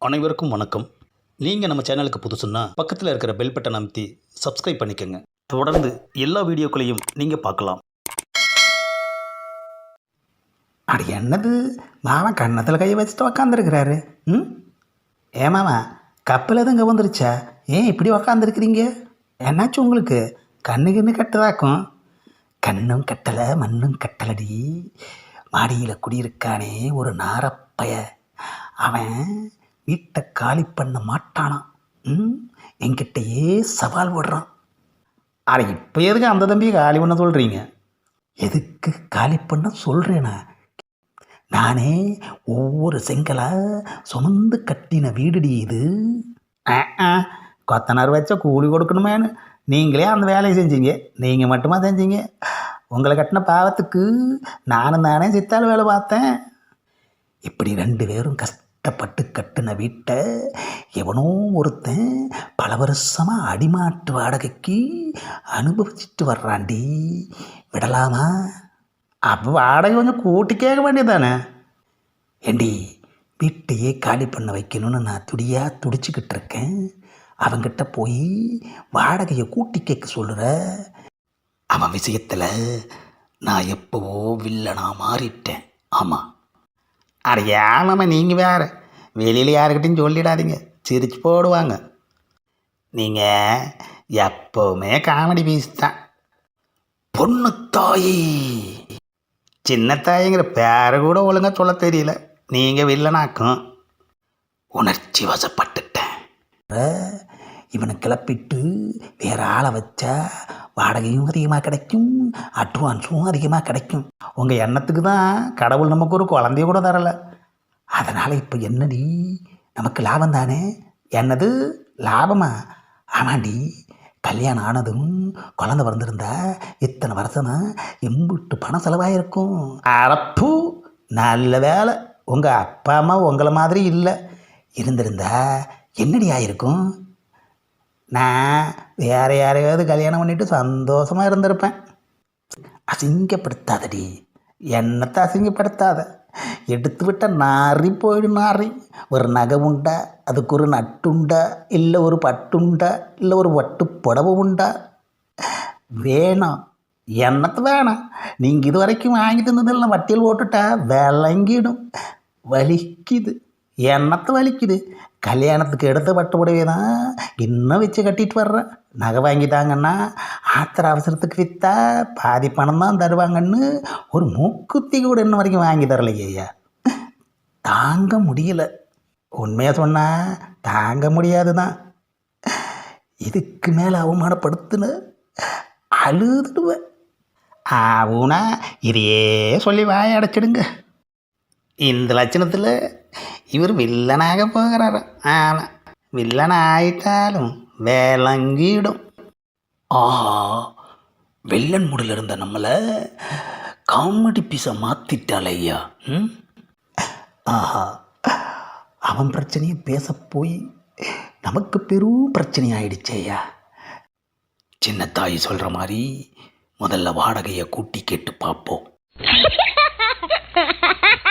அனைவருக்கும் வணக்கம். நீங்கள் நம்ம சேனலுக்கு புதுசுன்னா பக்கத்தில் இருக்கிற பெல் பட்டன் அமைத்தி சப்ஸ்கிரைப் பண்ணிக்கோங்க. தொடர்ந்து எல்லா வீடியோக்களையும் நீங்கள் பார்க்கலாம். அட என்னது? மாமா கண்ணத்தில் கையை வச்சுட்டு உக்காந்துருக்கிறாரு. ம்? ஏமாமா கப்பல் எதுவும் இங்கே வந்துருச்சா? ஏன் இப்படி உக்காந்துருக்கிறீங்க? என்னாச்சும் உங்களுக்கு? கண்ணு கண்ணு கட்டுதாக்கும். கண்ணும் கட்டலை மண்ணும் கட்டலடி. மாடியில் குடியிருக்கானே ஒரு நாரப்பய. அவன் வீட்டை காலி பண்ண மாட்டானா ம்? என்கிட்டயே சவால் விடுறான் அட இப்போ எதுக்கு அந்த தம்பியை காலி பண்ண சொல்கிறீங்க எதுக்கு காலி பண்ண சொல்கிறேனா நானே ஒவ்வொரு செங்கலாக சுமந்து கட்டின வீடுடி இது. ஆ கொத்தனார் வச்ச கூலி கொடுக்கணுமேனு. நீங்களே அந்த வேலையை செஞ்சீங்க. நீங்கள் மட்டுமா செஞ்சீங்க? உங்களை கட்டின பாவத்துக்கு நானும் தானே சித்தால் வேலை பார்த்தேன். இப்படி ரெண்டு பேரும் கஷ்டப்பட்டு கட்டின வீட்டை எவனோ ஒருத்தன் பல வருஷமாக அடிமாட்டு வாடகைக்கு அனுபவிச்சுட்டு வர்றாண்டி விடலாமா? அப்போ வாடகை கொஞ்சம் கூட்டி கேட்க வேண்டியதானே ஏண்டி வீட்டையே காலி பண்ண வைக்கணும்னு நான் துடியாக துடிச்சுக்கிட்டு இருக்கேன். அவங்கிட்ட போய் வாடகையை கூட்டி கேட்க சொல்லுற? அவன் விஷயத்தில் நான் எப்போவோ வில்லனா மாறிட்டேன். ஆமாம் அட நீங்கள் வேற. வெளியில் யாருக்கிட்டையும் சொல்லிடாதீங்க. சிரிச்சு போடுவாங்க. நீங்கள் எப்போவுமே காமெடி பீஸ் தான். பொண்ணு தாயி. சின்ன தாயிங்கிற பேரை கூட ஒழுங்காக சொல்ல தெரியல. நீங்கள் வில்லனாக்கும். உணர்ச்சி வசப்பட்டுட்டேன். இவனை கிளப்பிட்டு வேற ஆளை வச்சா வாடகையும் அதிகமாக கிடைக்கும் அட்வான்ஸும் அதிகமாக கிடைக்கும். உங்கள் எண்ணத்துக்கு தான் கடவுள் நமக்கு ஒரு குழந்தைய கூட தரலை. அதனால் இப்போ என்னடி? நமக்கு லாபம் தானே? என்னது? லாபமா? ஆமாண்டி கல்யாணம் ஆனதும் குழந்தை பிறந்திருந்தா இத்தனை வருஷமாக எம்பிட்டு பணம் செலவாயிருக்கும். அறப்பு நல்ல வேலை. உங்கள் அப்பா அம்மா உங்களை மாதிரி இல்லை. இருந்திருந்தா என்னடி ஆயிருக்கும்? நான் வேற யாரையாவது கல்யாணம் பண்ணிட்டு சந்தோஷமாக இருந்திருப்பேன். அசிங்கப்படுத்தாதடி. என்னத்தை அசிங்கப்படுத்தாத? எடுத்து விட்டால் நாரி போயிடும் நாரி. ஒரு நகை உண்டா? அதுக்கு ஒரு நட்டுண்டா? இல்லை ஒரு பட்டுண்டா? இல்லை ஒரு வட்டு புடவை உண்டா? வேணாம். என்னத்து வேணாம். நீங்கள் இது வரைக்கும் வாங்கி இருந்ததில்ல வட்டியில் போட்டுட்டா விளங்கிடும். வலிக்குது. எண்ணத்தை வலிக்குது? கல்யாணத்துக்கு எடுத்த பட்டு புடவை தான் இன்னும் வச்சு கட்டிட்டு வர்றேன் நகை வாங்கிட்டாங்கன்னா ஆத்திர அவசரத்துக்கு விற்றா பாதி பணம் தான் தருவாங்கன்னு ஒரு மூக்குத்தி கூட இன்ன வரைக்கும் வாங்கி தரலையே ஐயா. தாங்க முடியல. உண்மையாக சொன்னால் தாங்க முடியாது தான். இதுக்கு மேலே அவமானப்படுத்துன அழுதுடுவேன். ஆவுனா இதையே சொல்லி வாய அடைச்சிடுங்க. இந்த லட்சணத்தில் இவர் வில்லனாக போகிறாரு. ஆமாம் வில்லன் ஆயிட்டாலும் வேலங்கிடும். ஆஹா வில்லன் முடியல இருந்த நம்மளை காமெடி பீஸை மாற்றிட்டாள் ஐயா. ம்? ஆஹா அவன் பிரச்சனையை பேச போய் நமக்கு பெரும் பிரச்சனை ஆயிடுச்சே ஐயா. சின்ன தாய் சொல்கிற மாதிரி முதல்ல வாடகையை கூட்டி கேட்டு பார்ப்போம்.